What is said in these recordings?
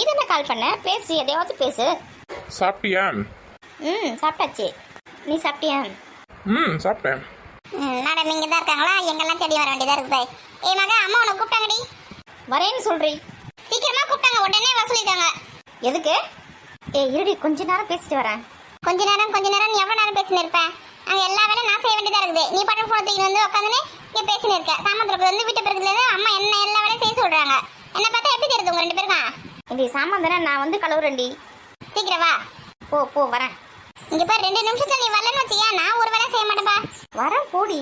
நீ தானே கால் பண்ண? பேசு எதையாவது பேசு. சாப்பிட்டியா? ம் சாப்பிட்டாச்சு. நீ சாப்பிட்டியா? ம் சாப்பிட்டேன். மேடம் இங்கே தான் இருக்காங்களா? எங்கெல்லாம் தேடி வர வேண்டியதா இருக்குது ஏய் மகா அம்மா உன்னை கூப்பிட்டாங்கடி. வரேன்னு சொல்றி சீக்கிரமா கூப்பிட்டாங்க உடனே வர சொல்லிட்டாங்க. எதுக்கு? ஏ இருடி கொஞ்ச நேரம் பேசிட்டு வரேன். கொஞ்ச நேரம் கொஞ்ச நேரம் நீ எவ்வளோ நேரம் பேசினு இருப்பேன் அங்கே எல்லா வேலையும் நான் செய்ய வேண்டியதா இருக்குது. நீ பாட்டு ஃபோன் தூக்கி வந்து உட்காந்துன்னு இங்கே பேசினு இருக்க. சாமந்திரப்பு வந்து வீட்டு பிறகுல அம்மா என்ன எல்லா வேலையும் செய்ய சொல்றாங்க. என்ன பார்த்தா எப்படி தெரியுது உங்க ரெண்டு பேருக்கும்? இந்த சாமான் தானே நான் வந்து கழுவுறேன்டி. சீக்கிரம் வா. போ போ வரேன். இங்க பாரு ரெண்டு நிமிஷத்துல நீ வரலன்னு வச்சியா? நான் ஒரு வேலை செய்ய மாட்டேன்பா. வரேன் போடி.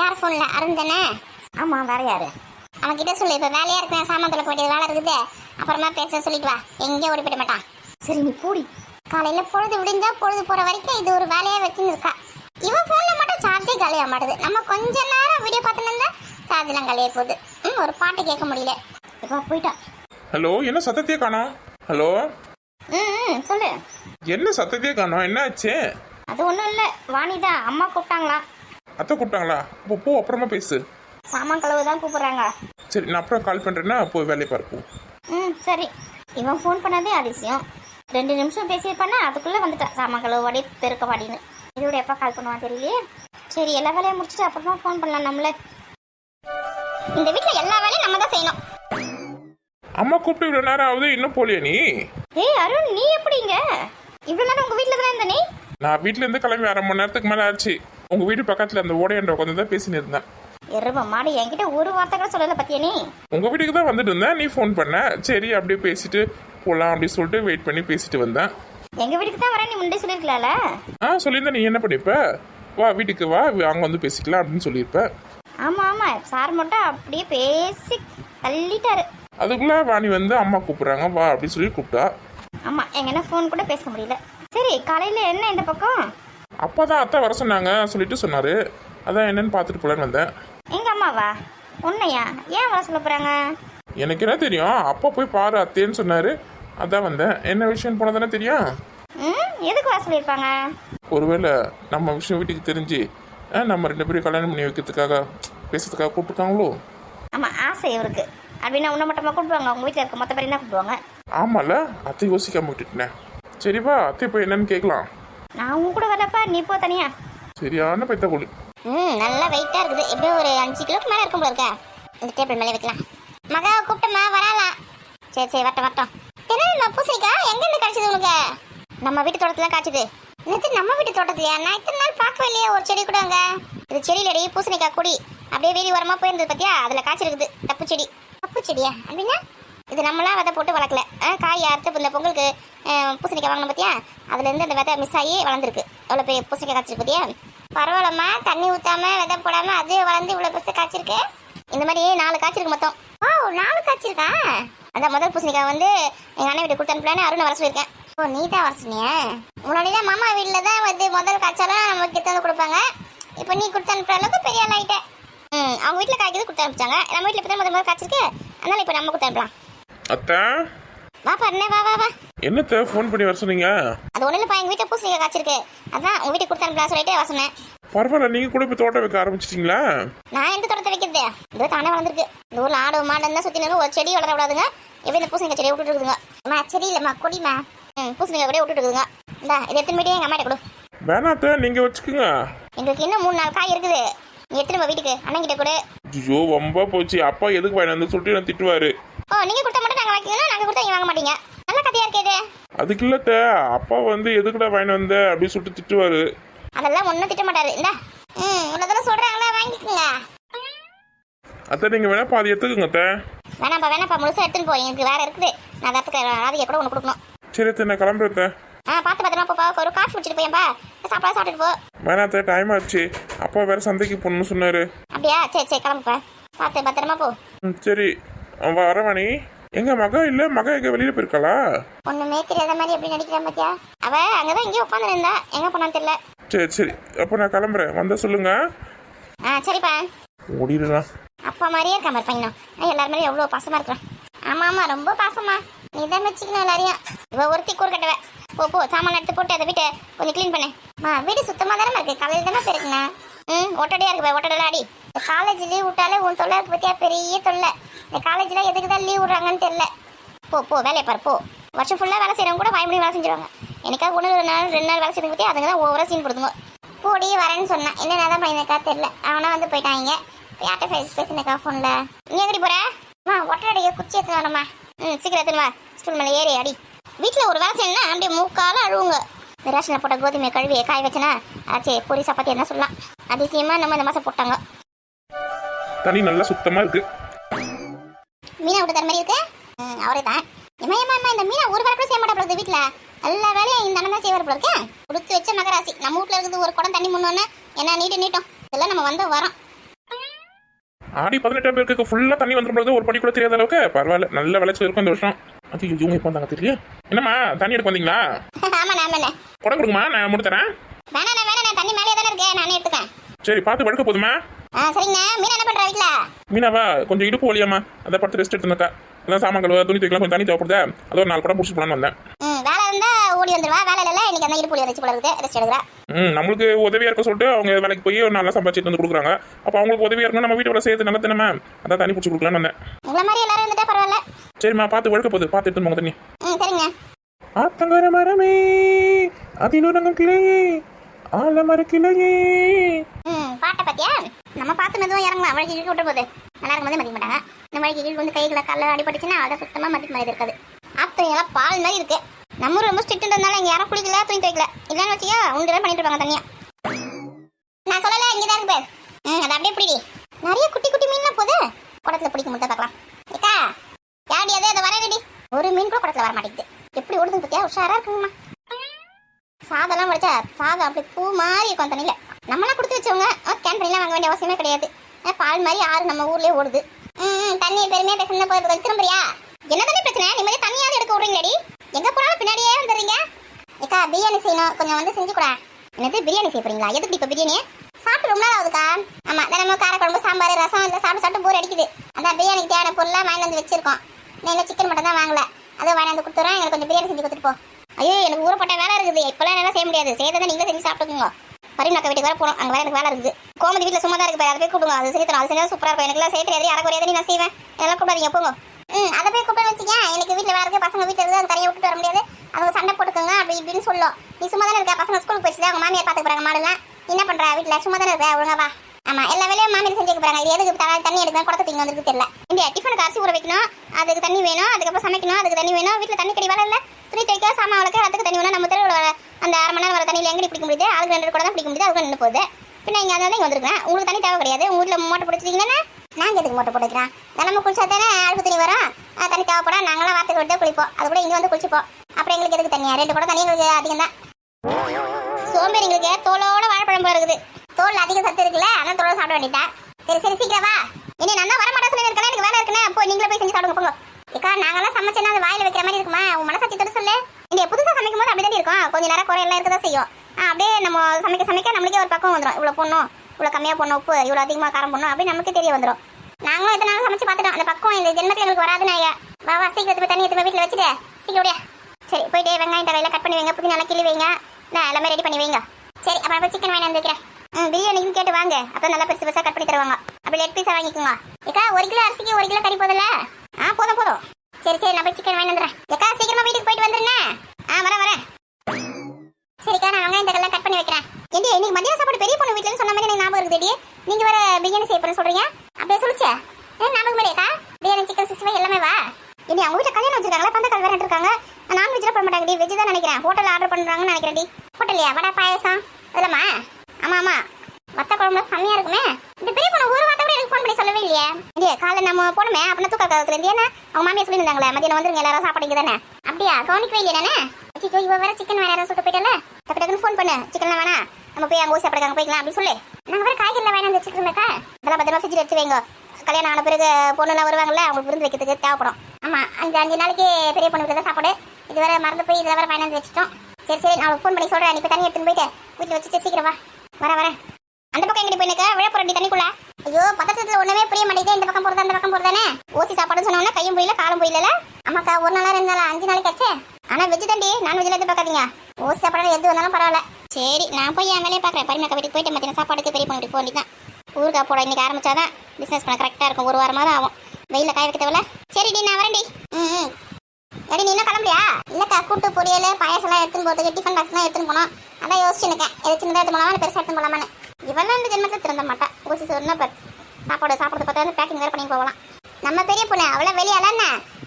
யார் ஃபோன்ல அருண் தானே? ஆமா வேற யாரு? அவன் கிட்ட சொல்லு இப்ப வேலையா இருக்கேன் சாமான் தொலைக்க வேண்டியது வேலை இருக்குது. அப்புறமா பேச சொல்லிட்டு வா. எங்கேயும் ஓடி போயிட மாட்டான். சரி நீ போடி. காலையில பொழுது விடிஞ்சா பொழுது போற வரைக்கும் இது ஒரு வேலையா வச்சுன்னு இருக்கா இவன் போன்ல மட்டும் சார்ஜே காலியாக மாட்டுது. நம்ம கொஞ்ச நேரம் வீடியோ பார்த்துன்னு இருந்தா சார்ஜ் எல்லாம் காலியாக போகுது. ம் ஒரு பாட்டு கேட்க முடியல. இப்போ போயிட்டா. ஹலோ என்ன சத்தத்தையே காணோம்? ஹலோ ம் சொல்லு. என்ன சத்தத்தையே காணோம்? என்ன ஆச்சு அது ஒன்றும் இல்லை. வாணிதா அம்மா கூப்பிட்டாங்களா? அத்தை கூப்பிட்டாங்களா? அப்போ போ அப்புறமா பேசு. சாமான் கழுவு தான் கூப்பிடுறாங்க. சரி நான் அப்புறம் கால் பண்ணுறேன்னா போய் வேலையை பார்ப்போம் ம் சரி. இவன் ஃபோன் பண்ணதே அதிசயம். ரெண்டு நிமிஷம் பேசியிருப்பானே? அதுக்குள்ளே வந்துட்டான் சாமான் கழுவு வாடி பெருக்க வாடின்னு. இதோட எப்போ கால் பண்ணுவான் தெரியலையே? சரி எல்லா வேலையும் முடிச்சுட்டு அப்புறமா ஃபோன் பண்ணலாம் நம்மள. இந்த வீட்ல எல்லா வேலையும் நம்ம தான் செய்யணும். அம்மா கூப்பிட்டு இவ்வளோ நேரம் ஆகுது இன்னும் போலியா நீ? ஏய் அருண் நீ எப்படிங்க? இவ்வளோ நேரம் உங்கள் வீட்டில் தானே இருந்த நீ? நான் வீட்டிலேருந்து கிளம்பி அரை மணி நேரத்துக்கு மேலே ஆச்சு. உங்கள் வீட்டு பக்கத்தில் அந்த ஓடையன்ற உட்காந்து தான் பேசின்னு இருந்தேன் எரும மாடு என்கிட்ட ஒரு வார்த்தை கூட சொல்லலை பத்தியா நீ? உங்கள் வீட்டுக்கு தான் வந்துட்டு இருந்தேன். நீ ஃபோன் பண்ண. சரி அப்படியே பேசிட்டு போகலாம் அப்படி சொல்லிட்டு வெயிட் பண்ணி பேசிட்டு வந்தேன். எங்கள் வீட்டுக்கு தான் வரேன் நீ முன்னே சொல்லியிருக்கலாம்ல ஆ சொல்லியிருந்தேன். நீ என்ன பண்ணிப்ப வா வீட்டுக்கு வா. அங்கே வந்து பேசிக்கலாம் அப்படின்னு சொல்லியிருப்ப. ஆமாம் ஆமாம் சார் மட்டும் அப்படியே பேசி தள்ளிட்டாரு. அதுக்குள்ளே வாணி வந்து அம்மா கூப்பிட்றாங்க வா அப்படின்னு சொல்லி கூப்பிட்டா. ஆமாம் எங்கன்னா ஃபோன் கூட பேச முடியல. சரி காலையில் என்ன இந்த பக்கம்? அப்பா தான் அத்தை வர சொன்னாங்க சொல்லிட்டு சொன்னாரு. அதான் என்னன்னு பார்த்துட்டு போலான்னு வந்தேன். எங்கள் அம்மாவா? உன்னையா? ஏன் வர சொல்ல போகிறாங்க எனக்கு என்ன தெரியும்? அப்பா போய் பாரு அத்தேன்னு சொன்னாரு. அதான் வந்தேன். என்ன விஷயம் போனதானே தெரியும்? ம் எதுக்கு வர சொல்லியிருப்பாங்க? ஒருவேளை நம்ம விஷயம் வீட்டுக்கு தெரிஞ்சு ஆ, நம்ம ரெண்டு பேரும் கல்யாணம் பண்ணி வைக்கிறதுக்காக பேசுறதுக்காக கூப்பிட்டுருக்காங்களோ? ஆமாம் ஆசை இவருக்கு. அப்படின்னா உன்னை மட்டுமா கூப்பிடுவாங்க. உங்கள் வீட்டில் இருக்க மொத்த பேர் என்ன கூப்பிடுவாங்க. ஆமால அத்தை யோசிக்காம விட்டுட்டேன். சரி வா அத்தை போய் என்னன்னு கேட்கலாம். நான் உங்க கூட வரப்பா நீ போ தனியா. சரியான பைத்த கொடு ம் நல்லா வெயிட்டா இருக்குது. எப்படியும் ஒரு அஞ்சு கிலோக்கு மேல இருக்கும் போல இருக்க. இந்த டேபிள் மேலே வைக்கலாம். மகாவை கூப்பிட்டமா வராலாம் சரி சரி வரட்டும் வரட்டும். என்ன பூசணிக்கா? எங்க இருந்து கிடைச்சது உனக்கு? நம்ம வீட்டு தோட்டத்துல காய்ச்சது. என்னது நம்ம வீட்டு தோட்டத்துலயா? நான் இத்தனை நாள் பார்க்கவே இல்லையே ஒரு செடி கூட அங்க. இது செடியிலடி பூசணிக்காய் கொடி. அப்படியே வேலி ஓரமா போயிருந்தது பாத்தியா? அதுல காய்ச்சிருக்குது தப்பு செடி செடியா அப்படின்னா இது நம்மளா விதை போட்டு வளர்க்கல. ஆ, காய் அறுத்து இந்த பொங்கலுக்கு பூசணிக்காய் வாங்கணும் பார்த்தியா அதுலேருந்து அந்த விதை மிஸ் ஆகி வளர்ந்துருக்கு. எவ்வளோ பெரிய பூசணிக்காய் காய்ச்சிருக்கு பார்த்தியா பரவாயில்லம்மா தண்ணி ஊற்றாம விதை போடாம அது வளர்ந்து இவ்வளோ பெருசு காய்ச்சிருக்கு? இந்த மாதிரி நாலு காய்ச்சிருக்கு மொத்தம். ஓ நாலு காய்ச்சிருக்கா? அந்த முதல் பூசணிக்காய் வந்து எங்கள் அண்ணன் வீட்டுக்கு கொடுத்து அனுப்பலான்னு அருணை வர சொல்லியிருக்கேன். ஓ நீ தான் வர சொன்னியா? முன்னாடி தான் மாமா வீட்டில் தான் வந்து முதல் காய்ச்சாலும் நமக்கு எடுத்து வந்து கொடுப்பாங்க? இப்போ நீ கொடுத்து அனுப்புற அளவுக்கு பெரிய ஆள் ஆகிட்டேன் ம் அவங்க வீட்டில் காய்க்கிறது கொடுத்து அனுப்பிச்சாங்க. நம்ம வீட்டில் இப்போ தான் முதல் முதல் காய்ச்சிருக்கு. அதனால இப்போ நம்ம கொடுத்து அனுப்பலாம். அத்தை? வா பாருண்ணே வா வா வா. என்னத்த ஃபோன் பண்ணி வர சொன்னீங்க? அது ஒன்றும் இல்லைப்பா எங்கள் வீட்டில் பூசணிக்காய் காய்ச்சிருக்கு. அதான் உங்கள் வீட்டுக்கு கொடுத்து அனுப்பலாம் சொல்லிட்டு வர சொன்னேன். பரவாயில்ல நீங்கள் கூட இப்போ தோட்டம் வைக்க ஆரம்பிச்சிட்டிங்களா? நான் எந்த தோட்டத்தை வைக்கிறது? இதோ தானே வளர்ந்துருக்கு. இந்த ஊர்ல ஆடு மாடு இருந்தா சுத்தி ஒரு செடி வளர விடாதுங்க. எப்படி இந்த பூசணிக்காய் செடியை விட்டுட்டு இருக்குதுங்க. அம்மா செடி இல்லம்மா கொடிமா ம் பூசணிக்காய் கூட விட்டுட்டு இருக்குதுங்க. இந்தா இதை எடுத்துன்னு போயிட்டு எங்க அம்மாட்ட கொடு. வேணாத்த நீங்கள் வச்சுக்கோங்க. எங்களுக்கு இன்னும் மூணு நாலு காய் இருக்குது. நீ எடுத்துன்னு போ வீட்டுக்கு. அண்ணன் கிட்ட கொடு. ஐயோ ரொம்ப போச்சு. அப்பா எதுக்கு வாங்கி வந்து சொல்லிட்டு என்ன திட்டுவாரு? ஓ நீங்க கொடுத்தா மட்டும் நாங்க வாங்கிக்கணும் நாங்க கொடுத்தா நீங்க வாங்க மாட்டீங்க. நல்ல கதையா இருக்கே இது. அதுக்கு இல்லத்த அப்பா வந்து எதுக்குடா வாங்கி வந்த? அப்படின்னு சொல்லிட்டு திட்டுவாரு. அதெல்லாம் ஒன்றும் திட்ட மாட்டாரு. இந்த. ம் இவ்வளோ சொல்றாங்களா? வாங்கிக்கோங்க. அத்தை நீங்கள் வேணா பாதி எடுத்துக்கோங்க அத்தை. வேணாம்ப்பா வேணாம்ப்பா. முழுசா எடுத்துன்னு போ. எனக்கு வேற இருக்குது. நான் அதற்கு ராதிகை கூட ஒன்று கொடுக்கணும். சரி அத்தை நான் கிளம்புறேன். ஆ பார்த்து பத்திரமா போப்பா ஒரு காஃபி குடிச்சிட்டு போயேன்ப்பா சாப்பாடு சாப்பிட்டுட்டு போ. வேணா அத்தை டைம் ஆச்சு. அப்பா வேற சந்தைக்கு போகணும்னு சொன்னாரு. அப்படியா? சரி சரி கிளம்புப்பா. பார்த்து பத்திரமா போ. ம், சரி. அவன் வரவாணி எங்க மக இல்ல? மக எங்க வெளியில போயிருக்காளா? ஒண்ணுமே தெரியாத மாதிரி எப்படி நடிக்கிறேன் பாத்தியா? அவ அங்கதான் எங்கேயோ உட்காந்து இருந்தா எங்க போனான்னு தெரியல. சரி சரி. அப்போ நான் கிளம்புறேன். வந்தா சொல்லுங்க. ஆ சரிப்பா. ஓடிடுறான் அப்பா மாதிரியே இருக்கா மாதிரி பையனும். நான் எல்லாரும் மாதிரியும் எவ்வளவு பாசமா இருக்கிறான். ஆமா ஆமா ரொம்ப பாசமா. நீ தான் வச்சுக்கணும் எல்லாரையும். இவ ஒருத்தி கூறு கட்டுவ. போ போ சாமான் எடுத்து போட்டு அதை வீட்டை கொஞ்சம் க்ளீன் பண்ணு. மா வீடு சுத்தமாக தானே இருக்கு? காலையில் தானே போயிருக்குண்ணா? ம் ஒட்டடையா இருக்கு ஒட்டடல அடி இந்த காலேஜ் லீவ் விட்டாலே உன் தொல்லை பற்றியா பெரிய தொல்லை. இந்த காலேஜில் எதுக்கு தான் லீவ் விட்றாங்கன்னு தெரியல. போ போ வேலையை பாரு போ. வருஷம் ஃபுல்லாக வேலை செய்கிறவங்க கூட பயமுடி வேலை செஞ்சுருவாங்க. எனக்காக ஒன்று ரெண்டு நாள் ரெண்டு நாள் வேலை செய்யறது பற்றி அதுங்க தான் ஓவராக சீன் கொடுத்துங்க போடி வரேன்னு சொன்னேன் என்ன தான் பண்ணியிருக்கா தெரில அவனா வந்து போயிட்டாங்க. யார்கிட்ட ஃபேஸ் பேசினக்கா ஃபோனில் நீ எப்படி போகிறேன் அம்மா ஒட்டடையை குச்சி எடுத்து வரமா ம் சீக்கிரம் எடுத்துன்னு வா. ஸ்டூல் மேலே ஏறி அடி வீட்டில் ஒரு வேலை செய்யணும்னா அப்படியே மூக்கால அழுவுங்க. ரேஷனில் போட்ட கோதுமை கழுவி காய வச்சனா ஆச்சு பொரி சப்பாத்தி என்ன சொல்லலாம். அதிசயமாக நம்ம இந்த மாதம் போட்டாங்க. தண்ணி நல்லா சுத்தமாக இருக்கு. மீனா விட்டு தர மாதிரி இருக்கு? அவரே தான் ஏமா ஏமா இந்த மீனா ஒரு வேலை கூட செய்ய மாட்டா போல வீட்டில் எல்லா வேலையும் இந்த அண்ணன் தான் செய்வார் போல இருக்கேன் கொடுத்து வச்ச மகராசி. நம்ம வீட்டில் இருக்குது ஒரு குடம் தண்ணி முன்னோன்னு என்ன நீட்டு நீட்டும். இதெல்லாம் நம்ம வந்து வரோம். ஆடி பதினெட்டாம் பேருக்கு ஃபுல்லாக தண்ணி வந்துடும் ஒரு படி கூட தெரியாத அளவுக்கு பரவாயில்ல. நல்ல விளைச்சல் இருக்கும் இந்த வருஷம். அது இவங்க இப்போ வந்தாங்க தெரியல என்னம்மா தண்ணி எடுக்க வந்தீங்களா? ஆமா நாம என்ன குடம் கொடுங்கம்மா நான் முடித்து தரேன். வேணாண்ணே வேணாண்ணே தண்ணி மேலே தானே இருக்கேன் நானே எடுத்துக்கேன் சரி பார்த்து படுக்க போதுமா? ஆ சரிங்கண்ணே. மீனா என்ன பண்ணுறா வீட்டில் மீனாவா கொஞ்சம் இடுப்பு வலியாம்மா. அதை படுத்து ரெஸ்ட் எடுத்துருக்கா அதான் சாமான் கழுவ துணி துவைக்கலாம் கொஞ்சம் தண்ணி தேவைப்படுதா? அதோ ஒரு நாலு படம் முடிச்சு போலான்னு வந்தேன். ம் வேலை இருந்தா ஓடி வந்துருவா. வேலை இல்லைல்ல இன்னைக்கு அந்த இடுப்பு வச்சு போல இருக்குது ரெஸ்ட் எடுக்கிறா. ம் நம்மளுக்கு உதவியா இருக்க சொல்லிட்டு அவங்க வேலைக்கு போய் நல்லா சம்பாதிச்சிட்டு வந்து கொடுக்குறாங்க. அப்போ அவங்களுக்கு உதவியா இருக்கணும் நம்ம வீட்டு வேலை செய்யறது நல்ல தானே அதான் தண்ணி பிடிச்சி கொடுக்கலான்னு வந்தேன். உங்களை மாதிரி எல்லாரும் சரிம்மா பார்த்து வழுக்க போகுது. பார்த்து எடுத்துன்னு போங்க தண்ணி. சரிங்க. ஆத்தங்கர மரமே அதில் உறங்கும் கிளையே ஆலமர கிளையே. பாட்டை பார்த்தியா நம்ம பார்த்து மெதுவாக இறங்கலாம். வழிக்கு கீழ் விட்டு போகுது. நல்லா இருக்கும் போதே மதிக்க மாட்டாங்க. இந்த வழிக்கு கீழ் வந்து கைகளை கல்ல அடிபட்டுச்சுன்னா அதை சுத்தமாக மதிக்க மாதிரி இருக்காது. ஆத்து எல்லாம் பால் மாதிரி இருக்கு. நம்ம ரொம்ப ஸ்ட்ரிக்ட்ன்றதுனால இங்கே யாரும் குளிக்கல துணி துவைக்கல. இல்லைன்னு வச்சியா உண்டு தான் பண்ணிட்டு இருப்பாங்க தனியா நான் சொல்லல இங்கே தான் இருக்கு ம் அதை அப்படியே பிடி நிறைய குட்டி குட்டி மீன்லாம் போகுது. குடத்துல பிடிக்க முடியாது பார்க்கலாம் ஏக்கா யாடி அதே அதை வரடி ஒரு மீன் கூட குடத்துல வர மாட்டேங்குது எப்படி ஓடுதுன்னு பார்த்தியா உஷாரா இருக்குங்கம்மா. சாதம்லாம் வடிச்சா சாதம் அப்படி பூ மாதிரி இருக்கும் தண்ணியில. நம்மளாம் கொடுத்து வச்சவங்க கேன் பண்ணிலாம் வாங்க வேண்டிய அவசியமே கிடையாது. பால் மாதிரி ஆறு நம்ம ஊர்லயே ஓடுது. ம் தண்ணி பெருமையா பேசுனா போய் திரும்புறியா? என்ன தண்ணி பிரச்சனை? நிம்மதி தண்ணியாவது எடுக்க விடுறீங்கடி எங்க போனாலும் பின்னாடியே வந்துடுறீங்க. ஏக்கா பிரியாணி செய்யணும். கொஞ்சம் வந்து செஞ்சு கூட. என்னது பிரியாணி செய்ய போறீங்களா? எதுக்கு இப்போ பிரியாணி? சாப்பிட்டு ரொம்ப நாள் ஆகுதுக்கா. ஆமா தினமும் காரக்குழம்பு சாம்பார் ரசம் இல்லை சாப்பிட்டு சாப்பிட்டு போர் அடிக்குது. அதான் பிரியாணிக்கு தேவையான பொருளாக வாங்கிட்டு வந்து வச்சிருக்கோம். நான் சிக்கன் மட்டும் தான் வாங்கல. அதை வாங்கி வந்து கொடுத்துறேன். எனக்கு கொஞ்சம் பிரியாணி செஞ்சு கொடுத்துட்டு போ. ஐயோ எனக்கு ஊறப்பட்ட வேலை இருக்குது. இப்போலாம் என்னால செய்ய முடியாது. செய்யறதை நீங்களே செஞ்சு சாப்பிட்டுக்கோங்க. பரிமாக்க வீட்டுக்கு வேறு போகணும் அங்கே வேறு எனக்கு வேலை இருக்குது. கோமதி வீட்டில் சும்மா தான் இருக்கு. அதை போய் கூப்பிடுங்க. அது செய்ய அது செஞ்சால் சூப்பராக இருக்கும். எனக்குலாம் செய்ய தெரியாது. யாரை குறையாது நான் செய்வேன். எல்லாம் கூப்பிடாதீங்க. போங்க. ம் அதை போய் கூப்பிட்டு வச்சுக்கேன். எனக்கு வீட்டில் வேற இருக்குது பசங்க வீட்டில் இருந்து அந்த தரையை விட்டுட்டு வர முடியாது. அவங்க சண்டை போட்டுக்கோங்க. அப்படி இப்படின்னு சொல்லும். நீ சும்மா தானே இருக்கா. பசங்க ஸ்கூலுக்கு போயிடுச்சு அவங்க மாமியார் பார்த்துக்க போகிறாங்க மாடுலாம். என்ன பண்ற? வீட்டில் சும்மா தானே இருக்கா. ஒழுங்கா வா. ஆமா எல்லா வேலையும் மாமியார் செஞ்சுக்க போகிறாங்க இது எதுக்கு? த- தண்ணி எடுக்கணும் குடத்தை தீங்க வந்துருக்கு தெரியல. இங்கே டிஃபனுக்கு அரிசி ஊற வைக்கணும். அதுக்கு தண்ணி வேணும். அதுக்கப்புறம் சமைக்கணும். அதுக்கு தண்ணி வேணும். வீட்டில் தண்ணி கடி வேலை இல்லை துணி துவைக்க சாமான் வளர்க்க அதுக்கு தண்ணி வேணும். நம்ம தெருவில் அந்த அரை மணி நேரம் வர தண்ணியில் எங்கடி பிடிக்க முடியுது? அதுக்கு ரெண்டு கூட தான் பிடிக்க முடியுது. அதுக்கு நின்று போகுது. பின்ன இங்கே அதான் இங்கே வந்திருக்கேன் உங்களுக்கு தண்ணி தேவை கிடையாது. உங்கள் வீட்டில் மோட்டர் பிடிச்சிட்டீங்கன்னா நாங்கள் எதுக்கு மோட்டர் போட்டுக்கிறோம் தினமும் குளிச்சா தானே அழுப்பு தண்ணி வரும். தண்ணி தேவைப்படும். நாங்களாம் வார்த்தைக்கு விட்டு குளிப்போம். அது கூட இங்கே வந்து குளிச்சுப்போம். அப்புறம் எங்களுக்கு எதுக்கு தண்ணியா ரெண்டு கூட தண்ணி எங்களுக்கு அதிகம் தான். சோம்பேறிங்களுக்கு தோலோட வாழைப்பழம் போல இருக்குது. தோல் அதிக சத்து இருக்குல்ல அதான் தோலை சாப்பிட வேண்டிட்டேன் சரி சரி சீக்கிரம் வா இனி நான் தான் வர மாட்டேன் சொல்லி இருக்கேன் எனக்கு வேலை இருக்குன்னு போய் நீங்களே போய் செஞ்சு சாப்பிடுங்க போங்க ஏக்கா நாங்கெல்லாம் சமைச்சேன்னா அது வாயில வைக்கிற மாதிரி இருக்குமா உன் மனசாட்சி தொட்டு சொல்லு இங்க புதுசா சமைக்கும் போது அப்படிதான் இருக்கும் கொஞ்ச நேரம் குறையெல்லாம் இருக்கதான் செய்யும் ஆ, அப்படியே நம்ம சமைக்க சமைக்க நம்மளுக்கே ஒரு பக்கம் வந்துடும் இவ்வளோ பொண்ணும் இவ்வளவு கம்மியா போடணும் உப்பு இவ்வளவு அதிகமா காரம் பொண்ணும் அப்படின்னு நமக்கு தெரிய வந்துடும் நாங்களும் எத்தனை நாள் சமைச்சு பார்த்துட்டோம். அந்த பக்கம் இந்த ஜென்மத்தில் எங்களுக்கு வராதுன்னு வா வா சீக்கிரத்து தண்ணி எடுத்து வீட்டில் வச்சுட்டு சீக்கிரம் சரி போயிட்டு வெங்காயம் தவையில கட் பண்ணி வைங்க. புதினா நல்லா கிள்ளி வைங்க. நான் எல்லாமே ரெடி பண்ணி வைங்க. சரி அப்புறம் போய் சிக்கன் வாங்கி வந்துக்கிறேன் ம் பிரியாணிக்கும் கேட்டு வாங்க. அப்போ நல்லா பெருசு பெருசாக கட் பண்ணி தருவாங்க. அப்படி லெட் பீஸாக வாங்கிக்கோங்க. ஏக்கா ஒரு கிலோ அரிசிக்கு ஒரு கிலோ கறி போதில்ல ஆ போதும் போதும். சரி சரி நான் போய் சிக்கன் வாங்கி வந்துடுறேன். ஏக்கா சீக்கிரமா வீட்டுக்கு போயிட்டு வந்துருண்ணே. ஆ வரேன் வரேன். சரிக்கா நான் வெங்காயம் தகவலை கட் பண்ணி வைக்கிறேன். இன்னைக்கு மதியம் சாப்பாடு பெரிய பொண்ணு வீட்டுல சொன்ன மாதிரி எனக்கு ஞாபகம் இருக்குடி நீங்க வேற பிரியாணி செய்ய சொல்றீங்க? அப்படியே சொல்லுச்சே. ஏன் ஞாபகம் இல்லையாக்கா பிரியாணி சிக்கன் சிக்ஸ்டி ஃபைவ் எல்லாமே வா. இனி அவங்க வீட்டில் கல்யாணம் வச்சிருக்காங்களா? பந்த வேற இருக்காங்க நான்வெஜ்லாம் பண்ண மாட்டாங்க டி வெஜ் தான் நினைக்கிறேன். ஹோட்டல் ஆர்டர் பண்ணுறாங்கன்னு நினைக்கிறேன் டி ஹோட்டல்லையா வடை பாயசம்? இல்லைம்மா ஆமா ஆமா. வத்த குழம்புல செம்மையாக இருக்குமே. இந்த பெரிய பொண்ணு ஒரு வார்த்தை கூட எனக்கு ஃபோன் பண்ணி சொல்லவே இல்லையே. இல்லையே காலைல நம்ம போனோமே அப்படின்னா தூக்க காலத்துல இருந்து ஏன்னா அவங்க மாமியை சொல்லியிருந்தாங்களே மதியம் வந்துருங்க எல்லாரும் சாப்பிடுங்க தானே. அப்படியா? கவனிக்கவே இல்லையா நானே? அச்சோ இவ வேற சிக்கன் வேற யாரும் சுட்டு போயிட்டல டக்கு டக்குன்னு ஃபோன் பண்ணு. சிக்கன்லாம் வேணா நம்ம போய் அங்கே ஊசி சாப்பிடுங்க போய்க்கலாம் அப்படின்னு சொல்லு. நாங்கள் வேறு காய்கறிலாம் வேணாம் வந்து வச்சுக்கிறோம்க்கா அதெல்லாம் பத்திரமா ஃப்ரிட்ஜில் எடுத்து வைங்க. கல்யாணம் ஆன பிறகு பொண்ணுலாம் வருவாங்கல்ல அவங்களுக்கு விருந்து வைக்கிறதுக்கு தேவைப்படும். ஆமா அஞ்சு அஞ்சு நாளைக்கு பெரிய பொண்ணு வீட்டில் தான் சாப்பாடு. இது வேறு மறந்து போய் இதில் வேறு பயணம் வச்சுட்டோம். சரி சரி நான் ஃபோன் பண்ணி சொல்றேன். நீ போய் தண்ணி எடுத்துன்னு போயிட்டு வீட்டில் வச்சுட்டு சீக்கிரம் வா. வர வரேன் அந்த பக்கம் எங்கிட்டு போய் நிக்க விழப்புறடி தண்ணிக்குள்ள. ஐயோ பக்கத்துல ஒண்ணுமே புரிய மாட்டேங்குது. இந்த பக்கம் போறது அந்த பக்கம் போறதானே ஓசி சாப்பாடுன்னு சொன்னோம்னா கையும் புரியல காலம் புரியல ஆமாக்கா ஒரு நாளா ரெண்டு நாளா அஞ்சு நாளைக்கு ஆச்சு. ஆனா வெஜ் தண்டி நான் வெஜ்ல எது பார்க்காதீங்க ஓசி சாப்பாடு எது வந்தாலும் பரவாயில்ல. சரி நான் போய் என் வேலையை பார்க்குறேன். பரிமாக்கா வீட்டுக்கு போயிட்டு மத்தியான சாப்பாடுக்கு பெரிய பண்ணி போக வேண்டியதான் ஊருக்கா போட இன்னைக்கு ஆரம்பிச்சாதான் பிசினஸ் பண்ண கரெக்டாக இருக்கும். ஒரு வாரமாக தான் ஆகும். வெயிலில் காய வைக்க தேவையில்ல? சரிடி நான் வரேன்டி. ம் ம். எடி நீ இன்னும் கிளம்பலையா இல்லைக்கா கூட்டு பொரியல் பாயசம்லாம் எடுத்துன்னு போகிறதுக்கு டிஃபன் பாக்ஸ்லாம் எடுத்துன்னு போனோம். அதான் யோசிச்சு இருக்கேன். எது சின்னதாக எடுத்து போலாமா பெருசாக எடுத்து போகலாமான்னு இவெல்லாம் இந்த ஜென்மத்தில் திறந்த மாட்டா. ஊசி சொன்ன சாப்பாடு சாப்பிட்றது பார்த்தா பேக்கிங் வேறு பண்ணி போகலாம். நம்ம பெரிய பொண்ணு அவ்வளோ வெளியால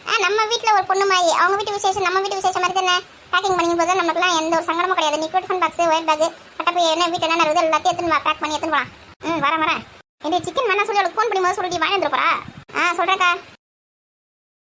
ஆ, நம்ம வீட்டில் ஒரு பொண்ணு மாதிரி. அவங்க வீட்டு விசேஷம் நம்ம வீட்டு விசேஷம் மாதிரி தானே? பேக்கிங் பண்ணி போது நமக்குலாம் எந்த ஒரு சங்கடமும் கிடையாது. நீ டிஃபன் பாக்ஸ் ஒயர் பேக் கட்டப்பை என்ன வீட்டில் என்ன இருக்குது எல்லாத்தையும் எடுத்துன்னு பேக் பண்ணி எடுத்துன்னு போகலாம் ம் வரேன் வரேன். இந்த சிக்கன் வேணா சொல்லி அவளுக்கு ஃபோன் பண்ணும்போது முதல்ல சொல்லி வாங்கி வந்துருப்பா ஆ சொல்கிறேக்கா